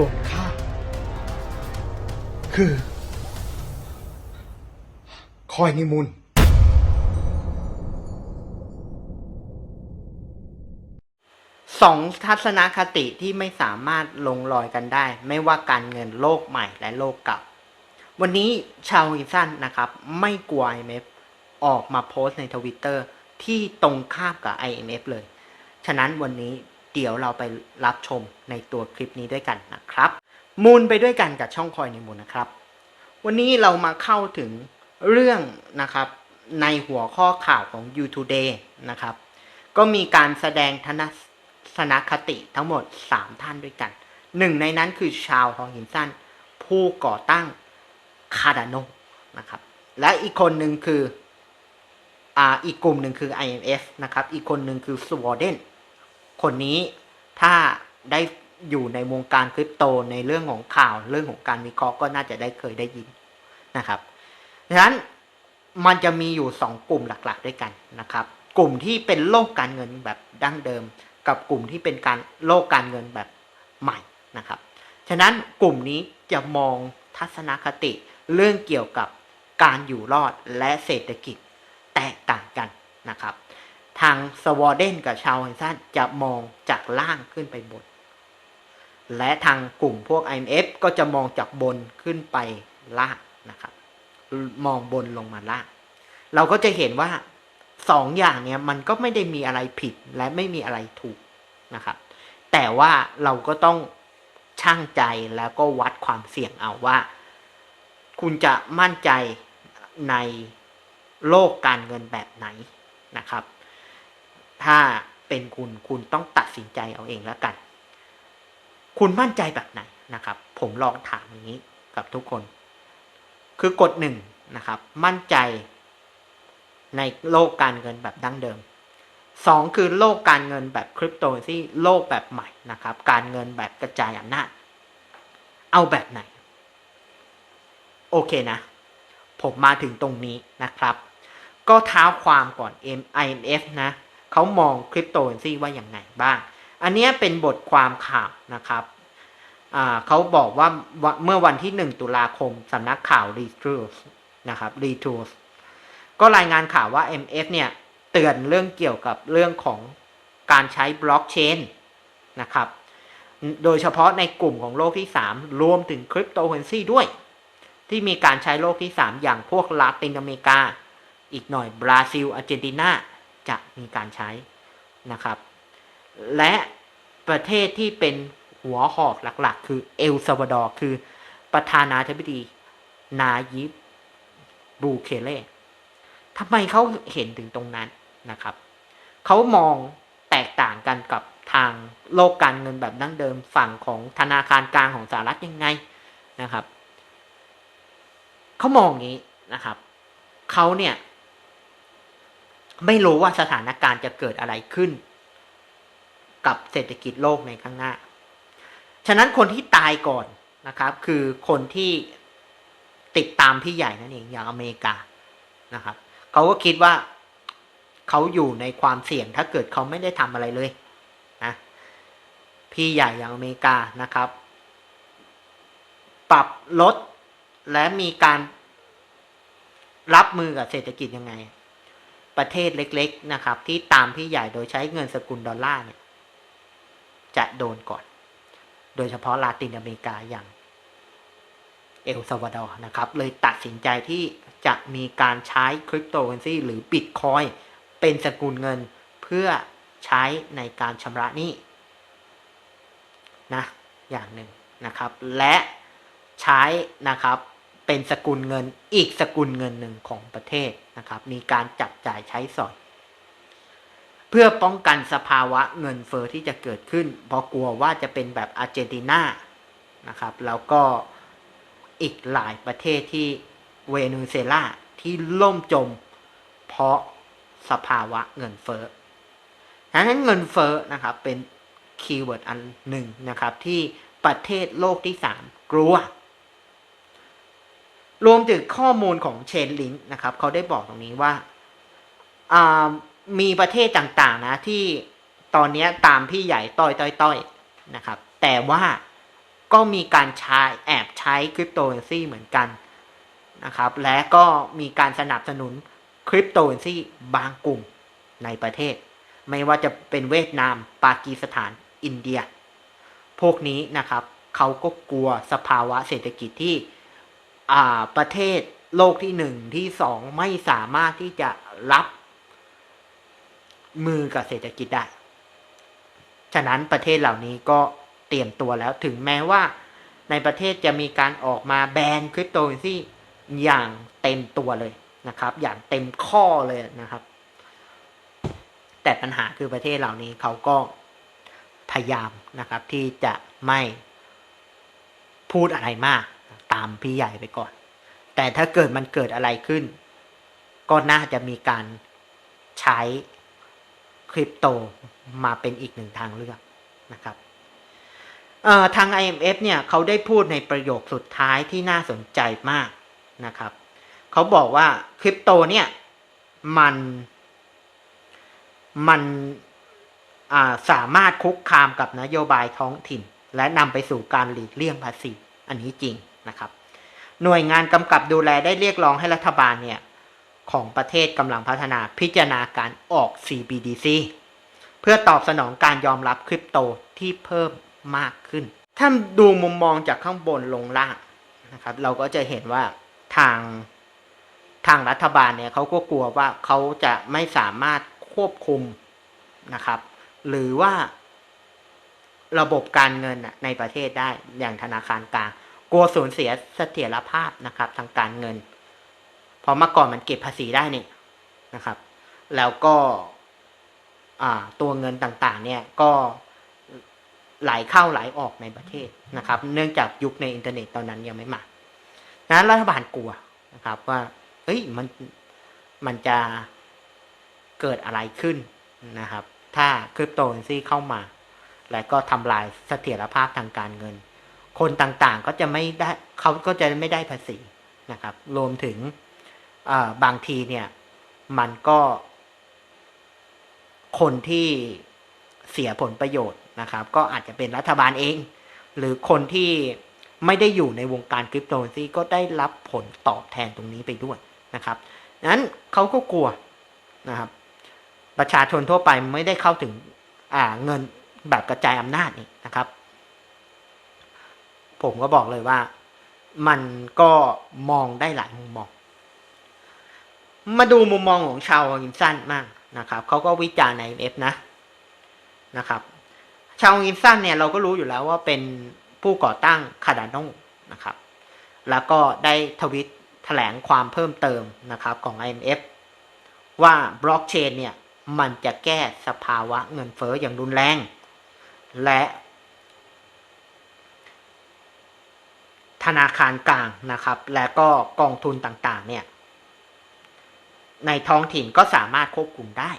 ส่วนข้าคือ คอยนิมุนสองทัศนคติที่ไม่สามารถลงรอยกันได้ ไม่ว่าการเงินโลกใหม่และโลกเก่า วันนี้ชาวฮินสันนะครับ ไม่กลัว IMF ออกมาโพสต์ในทวิตเตอร์ที่ตรงข้ามกับ IMF เลย ฉะนั้นวันนี้ เดี๋ยวเราไปรับชมในตัวคลิปนี้ด้วยกันนะครับ มูลไปด้วยกันกับช่องคอยในมูลนะครับ วันนี้เรามาเข้าถึงเรื่องนะครับในหัวข้อข่าวของ You Today นะครับ ก็มีการแสดงทนสนคติทั้งหมด 3 ท่านด้วยกัน หนึ่งในนั้นคือชาวฮองหินสันผู้ก่อตั้งคาร์ดานโนนะครับ และอีกคนหนึ่งคืออ่าอีกกลุ่มหนึ่งคือ IMF นะครับ อีกคนหนึ่งคือสวอเดน คนนี้ถ้าได้อยู่ในวงการคริปโตในเรื่องของข่าวเรื่องของการวิเคราะห์ก็น่าจะได้เคยได้ยินนะครับดังนั้นมันจะมีอยู่สองกลุ่มหลักๆ ด้วยกันนะครับ กลุ่มที่เป็นโลกการเงินแบบดั้งเดิม กับกลุ่มที่เป็นการโลกการเงินแบบใหม่นะครับ ฉะนั้นกลุ่มนี้จะมองทัศนคติเรื่องเกี่ยวกับการอยู่รอดและเศรษฐกิจแตกต่างกันนะครับ ทางสวอเดนกับชาวไฮซันจะมองจากล่างขึ้นไปบน และทางกลุ่มพวก IMF ก็จะมองจากบนขึ้นไปล่างนะครับ มองบนลงมาล่าง เราก็จะเห็นว่าสองอย่างเนี้ยมันก็ไม่ได้มีอะไรผิดและไม่มีอะไรถูกนะครับ แต่ว่าเราก็ต้องช่างใจแล้วก็วัดความเสี่ยงเอาว่า คุณจะมั่นใจในโลกการเงินแบบไหนนะครับ ถ้าเป็นคุณคุณต้องตัดสินใจเอาเองแล้วกัน คุณมั่นใจแบบไหนนะครับ ผมลองถามอย่างนี้กับทุกคน คือกฎหนึ่งนะครับ มั่นใจในโลกการเงินแบบดั้งเดิมสองคือโลกการเงินแบบคริปโตที่โลกแบบใหม่นะครับ การเงินแบบกระจายอำนาจเอาแบบไหน โอเคนะ ผมมาถึงตรงนี้นะครับ ก็เท้าความก่อน MIMF นะ เขามองคริปโตเคอเรนซีว่าอย่างไงบ้าง อันนี้เป็นบทความข่าวนะครับเขาบอกว่าเมื่อวันที่ 1 ตุลาคมสำนักข่าว r e t r u s นะครับ r e t r u s ก็รายงานข่าวว่า MF เนี่ย เตือนเรื่องเกี่ยวกับเรื่องของการใช้บล็อกเชนนะครับ โดยเฉพาะในกลุ่มของโลกที่ 3 รวมถึงคริปโตเคอเรนซีด้วย ที่มีการใช้โลกที่ 3 อย่างพวกลาตินอเมริกา อีกหน่อยบราซิลอาร์เจนตินา จะมีการใช้นะครับ และประเทศที่เป็นหัวหอกหลักๆ คือเอลซาวาดอร์คือประธานาธิบดีนายิบบูเคเล่ทำไมเขาเห็นถึงตรงนั้นนะครับ เขามองแตกต่างกันกับทางโลกการเงินแบบดั้งเดิมฝั่งของธนาคารกลางของสหรัฐยังไงนะครับ เขามองอย่างนี้นะครับ เขาเนี่ย ไม่รู้ว่าสถานการณ์จะเกิดอะไรขึ้น กับเศรษฐกิจโลกในข้างหน้า ฉะนั้นคนที่ตายก่อนนะครับ คือคนที่ติดตามพี่ใหญ่นั่นเองอย่างอเมริกานะครับเขาก็คิดว่าเขาอยู่ในความเสี่ยงถ้าเกิดเขาไม่ได้ทำอะไรเลยนะพี่ใหญ่อย่างอเมริกานะครับ ปรับลดและมีการรับมือกับเศรษฐกิจยังไง ประเทศเล็กๆนะครับ ที่ตามพี่ใหญ่โดยใช้เงินสกุลดอลลาร์เนี่ยจะโดนก่อน โดยเฉพาะลาตินอเมริกาอย่างเอลซาวาดอร์นะครับ เลยตัดสินใจที่จะมีการใช้คริปโตเคอเรนซีหรือบิตคอยเป็นสกุลเงินเพื่อใช้ในการชำระหนี้นะอย่างหนึ่งนะครับ และใช้นะครับ เป็นสกุลเงินอีกสกุลเงินหนึ่งของประเทศนะครับ มีการจับจ่ายใช้สอย เพื่อป้องกันสภาวะเงินเฟอ้อที่จะเกิดขึ้น เพราะกลัวว่าจะเป็นแบบอาร์เจนตินานะครับ แล้วก็อีกหลายประเทศที่เวเนซุเอลาที่ล่มจม เพราะสภาวะเงินเฟ้อดังนั้นเงินเฟ้อนะครับเป็นคีย์เวิร์ดอันหนึ่งนะครับที่ประเทศโลกที่สามกลัว รวมถึงข้อมูลของเชนลิงนะครับเขาได้บอกตรงนี้ว่าามีประเทศต่างๆนะที่ตอนนี้ตามพี่ใหญ่ต้อยต้อยต้อยนะครับ แต่ว่าก็มีการใช้แอบใช้คริปโตเคอเรนซีเหมือนกันนะครับ และก็มีการสนับสนุนคริปโตเคอเรนซีบางกลุ่มในประเทศ ไม่ว่าจะเป็นเวียดนาม ปากีสถานอินเดีย พวกนี้นะครับเขาก็กลัวสภาวะเศรษฐกิจที่ ประเทศโลกที่หนึ่งที่สองไม่สามารถที่จะรับมือกับเศรษฐกิจได้ ฉะนั้นประเทศเหล่านี้ก็เตรียมตัวแล้วถึงแม้ว่าในประเทศจะมีการออกมาแบนคริปโตเคอเรนซีอย่างเต็มตัวเลยนะครับ อย่างเต็มข้อเลยนะครับ แต่ปัญหาคือประเทศเหล่านี้เขาก็พยายามนะครับที่จะไม่พูดอะไรมาก ตามพี่ใหญ่ไปก่อน แต่ถ้าเกิดมันเกิดอะไรขึ้น ก็น่าจะมีการใช้คริปโตมาเป็นอีกหนึ่งทางเลือกนะครับทาง IMF เนี่ยเขาได้พูดในประโยคสุดท้ายที่น่าสนใจมากนะครับ เขาบอกว่าคริปโตเนี่ยมันมันาสามารถคุกคามกับนโยบายท้องถิ่น และนำไปสู่การหลีกเลี่ยงภาษี อันนี้จริง นะครับ หน่วยงานกำกับดูแลได้เรียกร้องให้รัฐบาลเนี่ยของประเทศกำลังพัฒนาพิจารณาการออก CBDC เพื่อตอบสนองการยอมรับคริปโตที่เพิ่มมากขึ้น ถ้าดูมุมมองจากข้างบนลงล่างนะครับ เราก็จะเห็นว่าทางทางรัฐบาลเนี่ยเขาก็กลัวว่าเขาจะไม่สามารถควบคุมนะครับ หรือว่าระบบการเงินในประเทศได้อย่างธนาคารกลาง กลัวสูญเสียเสถียรภาพนะครับ ทางการเงิน เพราะเมื่อก่อนมันเก็บภาษีได้นี่นะครับ แล้วก็ตัวเงินต่างๆ เนี่ยก็ไหลเข้าไหลออกในประเทศนะครับ เนื่องจากยุคในอินเทอร์เน็ตตอนนั้นยังไม่มานั้นรัฐบาลกลัวนะครับว่าเอ้ยมันมันจะเกิดอะไรขึ้นนะครับ ถ้าคริปโตเคอเรนซีเข้ามา และก็ทำลายเสถียรภาพทางการเงิน คนต่างๆก็จะไม่ได้เขาก็จะไม่ได้ภาษีนะครับ รวมถึงบางทีเนี่ย มันก็ คนที่เสียผลประโยชน์นะครับ ก็อาจจะเป็นรัฐบาลเอง หรือคนที่ไม่ได้อยู่ในวงการคริปโตเรนซีก็ได้รับผลตอบแทนตรงนี้ไปด้วยนะครับนั้นเขาก็กลัวนะครับ ประชาชนทั่วไปไม่ได้เข้าถึงเงินแบบกระจายอำนาจนี่นะครับ ผมก็บอกเลยว่า มันก็มองได้หลายมุมมอง มาดูมุมมองของชาวอินสันมากนะครับเขาก็วิจารณ์ในเอฟนะนะครับ ชาวอินสันเนี่ยเราก็รู้อยู่แล้วว่าเป็นผู้ก่อตั้งคาร์ดานโนนะครับ แล้วก็ได้ทวิตแถลงความเพิ่มเติมนะครับของ IMF ว่าบล็อกเชนเนี่ยมันจะแก้สภาวะเงินเฟอ้ออย่างรุนแรง และ ธนาคารกลางนะครับ และก็กองทุนต่างๆ เนี่ย ในท้องถิ่นก็สามารถควบคุมได้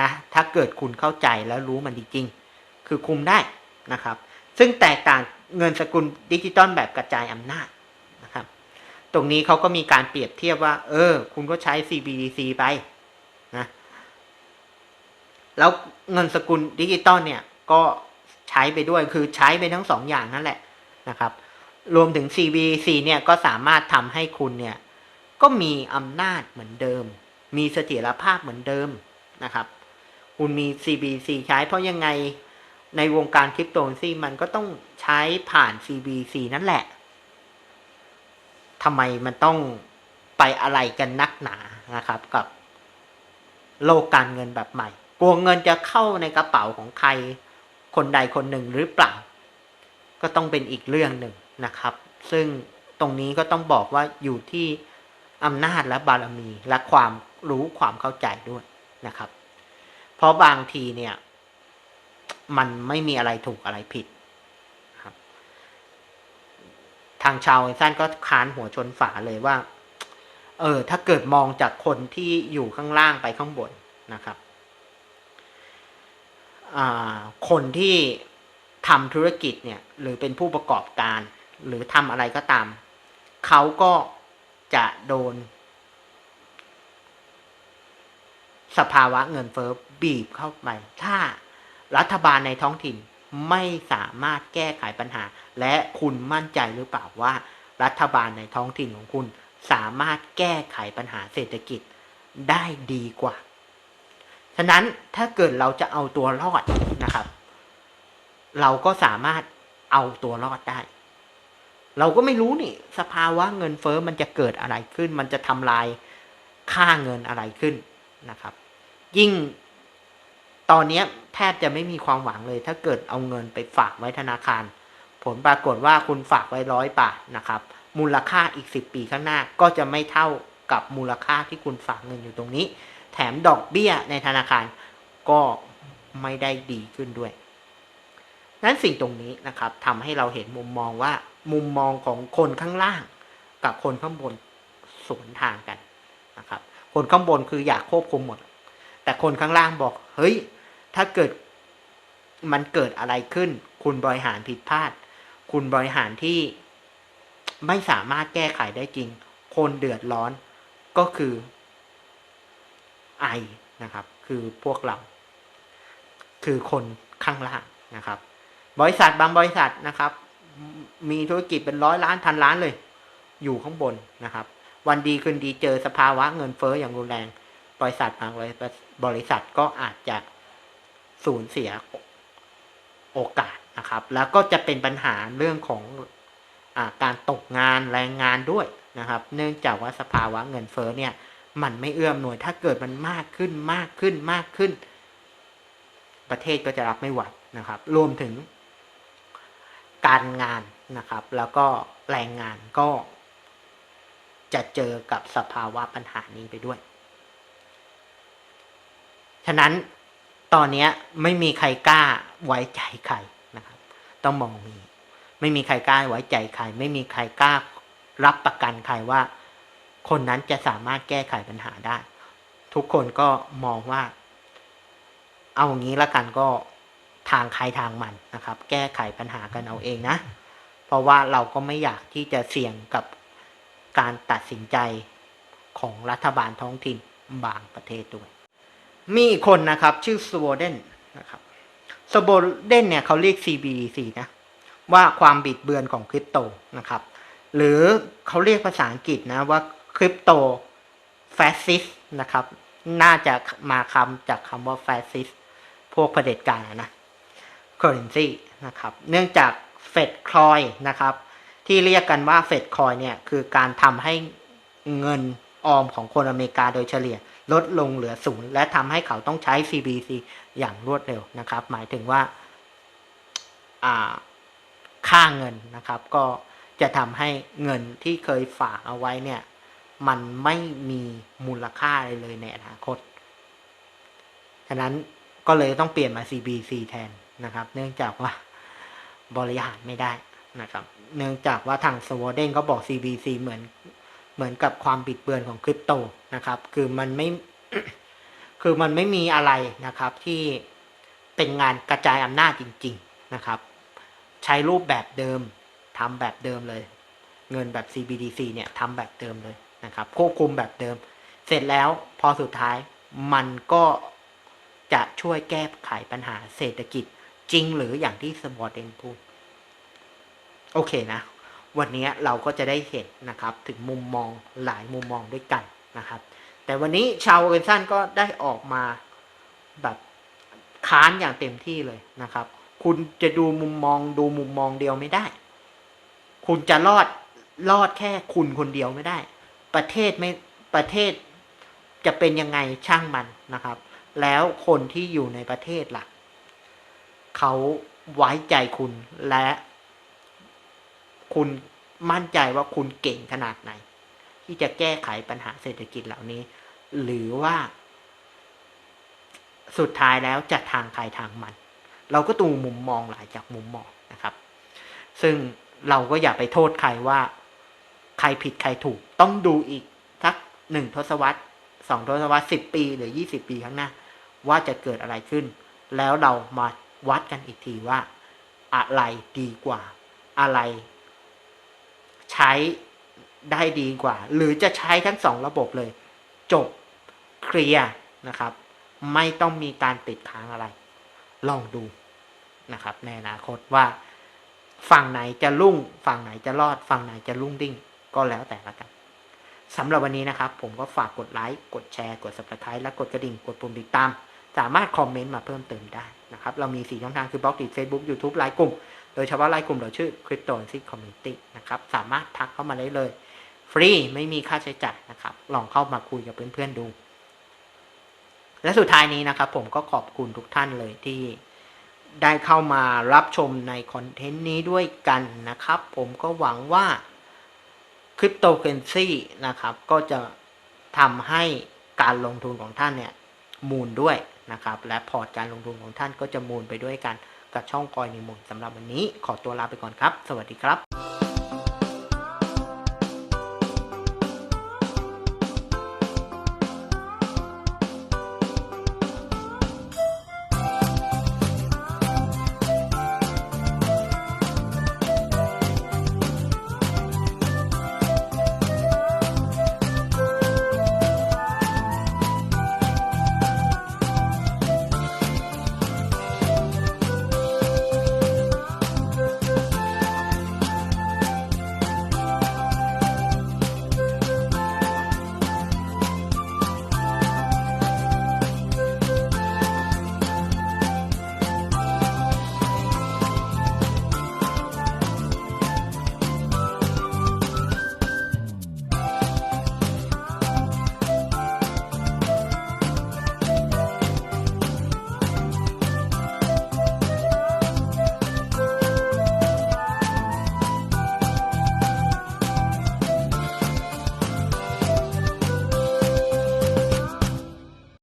นะถ้าเกิดคุณเข้าใจแล้วรู้มันจริงๆคือคุมได้นะครับ ซึ่งแตกต่างเงินสกุลดิจิตอลแบบกระจายอำนาจนะครับ ตรงนี้เขาก็มีการเปรียบเทียบว่า เออ คุณก็ใช้ CBDC ไปนะแล้วเงินสกุลดิจิตอลเนี่ยก็ใช้ไปด้วยคือใช้ไปทั้งสองอย่างนั่นแหละนะครับ รวมถึง CBC เนี่ยก็สามารถทำให้คุณเนี่ยก็มีอำนาจเหมือนเดิม มีเสถียรภาพเหมือนเดิมนะครับ คุณมี CBC ใช้เพราะยังไงในวงการคริปโตเคอเรนซีมันก็ต้องใช้ผ่าน CBC นั่นแหละทำไมมันต้องไปอะไรกันนักหนานะครับ กับโลกการเงินแบบใหม่ กลัวเงินจะเข้าในกระเป๋าของใครคนใดคนหนึ่งหรือเปล่า ก็ต้องเป็นอีกเรื่องหนึ่ง นะครับ ซึ่งตรงนี้ก็ต้องบอกว่าอยู่ที่อำนาจและบารมีและความรู้ความเข้าใจด้วยนะครับ เพราะบางทีเนี่ย มันไม่มีอะไรถูกอะไรผิดครับ ทางชาวไอซันก็ค้านหัวชนฝาเลยว่า เออ ถ้าเกิดมองจากคนที่อยู่ข้างล่างไปข้างบนนะครับคนที่ทำธุรกิจเนี่ย หรือเป็นผู้ประกอบการ หรือทำอะไรก็ตาม เขาก็จะโดน สภาวะเงินเฟ้อบีบเข้าไป ถ้ารัฐบาลในท้องถิ่นไม่สามารถแก้ไขปัญหา และคุณมั่นใจหรือเปล่าว่า รัฐบาลในท้องถิ่นของคุณ สามารถแก้ไขปัญหาเศรษฐกิจได้ดีกว่า ฉะนั้นถ้าเกิดเราจะเอาตัวรอดนะครับ เราก็สามารถเอาตัวรอดได้ เราก็ไม่รู้นี่ สภาวะเงินเฟอ้อมันจะเกิดอะไรขึ้น มันจะทำลายค่าเงินอะไรขึ้นนะครับ ยิ่งตอนนี้แทบจะไม่มีความหวังเลย ถ้าเกิดเอาเงินไปฝากไว้ธนาคาร ผลปรากฏว่าคุณฝากไว้ร้อยบาทนะครับ มูลค่าอีกสิบปีข้างหน้าก็จะไม่เท่ากับมูลค่าที่คุณฝากเงินอยู่ตรงนี้ แถมดอกเบี้ยในธนาคารก็ไม่ได้ดีขึ้นด้วย นั้นสิ่งตรงนี้นะครับทำให้เราเห็นมุมมองว่า มุมมองของคนข้างล่าง กับคนข้างบนสวนทางกันนะครับ คนข้างบนคืออยากควบคุมหมด แต่คนข้างล่างบอก เฮ้ย ถ้าเกิดมันเกิดอะไรขึ้น คุณบริหารผิดพลาด คุณบริหารที่ไม่สามารถแก้ไขได้จริง คนเดือดร้อนก็คือไอนะครับ คือพวกเรา คือคนข้างล่างนะครับ บริษัทบางบริษัทนะครับ มีธุรกิจเป็นร้อยล้านพันล้านเลย อยู่ข้างบนนะครับ วันดีคืนดีเจอสภาวะเงินเฟ้ออย่างรุนแรง บริษัทบางบริษัทก็อาจจะสูญเสียโอกาสนะครับ แล้วก็จะเป็นปัญหาเรื่องของอการตกงานแรงงานด้วยนะครับ เนื่องจากว่าสภาวะเงินเฟ้อเนี่ย มันไม่เอื้อมหน่วยถ้าเกิดมันมากขึ้นมากขึ้นมากขึ้น ประเทศก็จะรับไม่ไหวนะครับ รวมถึง การงานนะครับ แล้วก็แรงงานก็จะเจอกับสภาวะปัญหานี้ไปด้วย ฉะนั้นตอนนี้ไม่มีใครกล้าไว้ใจใครนะครับ ต้องมองมี ไม่มีใครกล้าไว้ใจใคร ไม่มีใครกล้ารับประกันใครว่า คนนั้นจะสามารถแก้ไขปัญหาได้ ทุกคนก็มองว่า เอาอางี้ละกันก็ ทางใครทางมันนะครับ แก้ไขปัญหากันเอาเองนะ เพราะว่าเราก็ไม่อยากที่จะเสี่ยงกับการตัดสินใจของรัฐบาลท้องถิ่นบางประเทศด้วย มีอีกคนนะครับชื่อสโวเดนนะครับสโวเดนเนี่ยเขาเรียก CBDC นะว่าความบิดเบือนของคริปโตนะครับ หรือเขาเรียกภาษาอังกฤษนะว่าคริปโตแฟซิสนะครับ น่าจะมาคำจากคำว่าแฟซิสพวกเผด็จการนะ currency นะครับ เนื่องจากเฟดคอยนะครับ ที่เรียกกันว่าเฟดคอยเนี่ย คือการทำให้เงินออมของคนอเมริกาโดยเฉลี่ยลดลงเหลือศูนย์และทำให้เขาต้องใช้ CBC อย่างรวดเร็วนะครับ หมายถึงว่าค่าเงินนะครับ ก็จะทำให้เงินที่เคยฝากเอาไว้เนี่ย มันไม่มีมูลค่าเลยเลยในอนาคต ฉะนั้นก็เลยต้องเปลี่ยนมา CBC แทน นะครับ เนื่องจากว่าบริหารไม่ได้นะครับ เนื่องจากว่าทางสวอเดนก็บอก CBC เหมือนเหมือนกับความบิดเบือนของคริปโตนะครับ คือมันไม่คือมันไม่มีอะไรนะครับที่เป็นงานกระจายอำนาจจริง ๆนะครับ ใช้รูปแบบเดิมทำแบบเดิมเลย เงินแบบ CBDC เนี่ยทำแบบเดิมเลยนะครับควบคุมแบบเดิม เสร็จแล้วพอสุดท้ายมันก็จะช่วยแก้ไขปัญหาเศรษฐกิจ จริงหรืออย่างที่สมอร์เดนพูด โอเคนะ วันนี้เราก็จะได้เห็นนะครับ ถึงมุมมองหลายมุมมองด้วยกันนะครับ แต่วันนี้ชาวเวนซันก็ได้ออกมาแบบค้านอย่างเต็มที่เลยนะครับ คุณจะดูมุมมองดูมุมมองเดียวไม่ได้ คุณจะรอดรอดแค่คุณคนเดียวไม่ได้ ประเทศไม่ประเทศจะเป็นยังไงช่างมันนะครับ แล้วคนที่อยู่ในประเทศล่ะ เขาไว้ใจคุณและ คุณมั่นใจว่าคุณเก่งขนาดไหน ที่จะแก้ไขปัญหาเศรษฐกิจเหล่านี้ หรือว่าสุดท้ายแล้วจะทางใครทางมัน เราก็ตูมุมมองหลายจากมุมมองนะครับ ซึ่งเราก็อย่าไปโทษใครว่า ใครผิดใครถูก ต้องดูอีกสักหนึ่งทศวรรษสองทศวรรษสิบปี หรือยี่สิบปีข้างหน้า ว่าจะเกิดอะไรขึ้น แล้วเรามา วัดกันอีกทีว่า อะไรดีกว่า อะไร ใช้ได้ดีกว่า หรือจะใช้ทั้งสองระบบเลย จบเคลียร์นะครับ ไม่ต้องมีการติดค้างอะไร ลองดูนะครับในอนาคตว่าฝั่งไหนจะรุ่ง ฝั่งไหนจะรอด ฝั่งไหนจะรุ่งดิ่ง ก็แล้วแต่ละกันสำหรับวันนี้นะครับ ผมก็ฝากกดไลค์ กดแชร์ กด subscribe และกดกระดิ่ง กดปุ่มติดตาม สามารถคอมเมนต์มาเพิ่มเติมได้ นะครับ เรามี 4 ช่องทางคือบล็อกดิ Facebook YouTube ไลน์กลุ่ม โดยเฉพาะไลน์กลุ่มเราชื่อ Cryptocurrency Community นะครับ สามารถทักเข้ามาได้เลย ฟรีไม่มีค่าใช้จ่ายนะครับ ลองเข้ามาคุยกับเพื่อนๆดู และสุดท้ายนี้นะครับ ผมก็ขอบคุณทุกท่านเลยที่ได้เข้ามารับชมในคอนเทนต์นี้ด้วยกันนะครับ ผมก็หวังว่าคริปโตเคอเรนซีนะครับ ก็จะทำให้การลงทุนของท่านเนี่ย มูลด้วย นะครับ และพอร์ตการลงทุนของท่านก็จะมูลไปด้วยกันกับช่องกอยในมูลสำหรับวันนี้ขอตัวลาไปก่อนครับ สวัสดีครับ